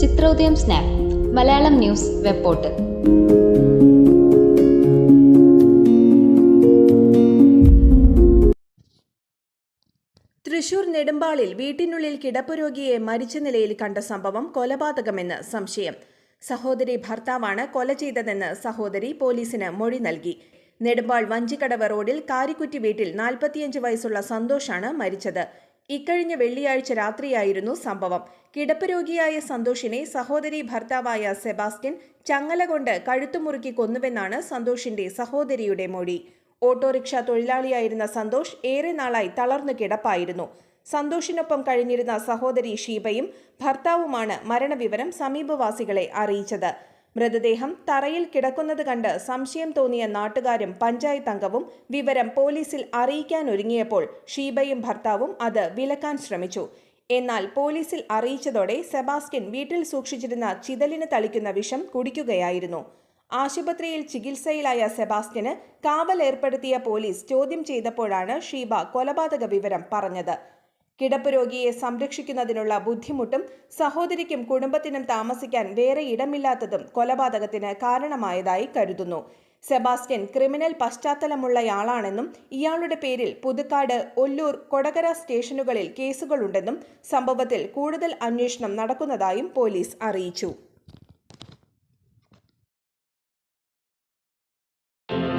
Chithrodayam snap Malayalam news web portal Thrissur നെടുമ്പാളിൽ വീട്ടിനുള്ളിൽ കിടപ്പുരോഗിയെ മരിച്ച നിലയിൽ കണ്ട സംഭവം കൊലപാതകമെന്ന് സംശയം. സഹോദരി ഭർത്താവാണ് കൊല ചെയ്തതെന്ന് സഹോദരി പോലീസിന് മൊഴി നൽകി. നെടുമ്പാൾ വഞ്ചിക്കടവ് റോഡിൽ കാരിക്കുറ്റി വീട്ടിൽ നാൽപ്പത്തിയഞ്ച് വയസ്സുള്ള സന്തോഷാണ് മരിച്ചത്. ഇക്കഴിഞ്ഞ വെള്ളിയാഴ്ച രാത്രിയായിരുന്നു സംഭവം. കിടപ്പ് രോഗിയായ സന്തോഷിനെ സഹോദരി ഭർത്താവായ സെബാസ്റ്റ്യൻ ചങ്ങല കൊണ്ട് കഴുത്തുമുറുക്കി കൊന്നുവെന്നാണ് സന്തോഷിന്റെ സഹോദരിയുടെ മൊഴി. ഓട്ടോറിക്ഷ തൊഴിലാളിയായിരുന്ന സന്തോഷ് ഏറെ നാളായി തളർന്നു കിടപ്പായിരുന്നു. സന്തോഷിനൊപ്പം കഴിഞ്ഞിരുന്ന സഹോദരി ഷീബയും ഭർത്താവുമാണ് മരണവിവരം സമീപവാസികളെ അറിയിച്ചത്. മൃതദേഹം തറയിൽ കിടക്കുന്നത് കണ്ട് സംശയം തോന്നിയ നാട്ടുകാരും പഞ്ചായത്ത് അംഗവും വിവരം പോലീസിൽ അറിയിക്കാൻ ഒരുങ്ങിയപ്പോൾ ഷീബയും ഭർത്താവും അത് വിലക്കാൻ ശ്രമിച്ചു. എന്നാൽ പോലീസിൽ അറിയിച്ചതോടെ സെബാസ്റ്റ്യൻ വീട്ടിൽ സൂക്ഷിച്ചിരുന്ന ചിതലിന് തളിക്കുന്ന വിഷം കുടിക്കുകയായിരുന്നു. ആശുപത്രിയിൽ ചികിത്സയിലായ സെബാസ്റ്റ്യന് കാവൽ ഏർപ്പെടുത്തിയ പോലീസ് ചോദ്യം ചെയ്തപ്പോഴാണ് ഷീബ കൊലപാതക വിവരം പറഞ്ഞത്. കിടപ്പ് രോഗിയെ സംരക്ഷിക്കുന്നതിനുള്ള ബുദ്ധിമുട്ടും സഹോദരിക്കും കുടുംബത്തിനും താമസിക്കാൻ വേറെ ഇടമില്ലാത്തതും കൊലപാതകത്തിന് കാരണമായതായി കരുതുന്നു. സെബാസ്റ്റ്യൻ ക്രിമിനൽ പശ്ചാത്തലമുള്ളയാളാണെന്നും ഇയാളുടെ പേരിൽ പുതുക്കാട് ഒല്ലൂർ കൊടകര സ്റ്റേഷനുകളിൽ കേസുകളുണ്ടെന്നും സംഭവത്തിൽ കൂടുതൽ അന്വേഷണം നടക്കുന്നതായും പോലീസ് അറിയിച്ചു.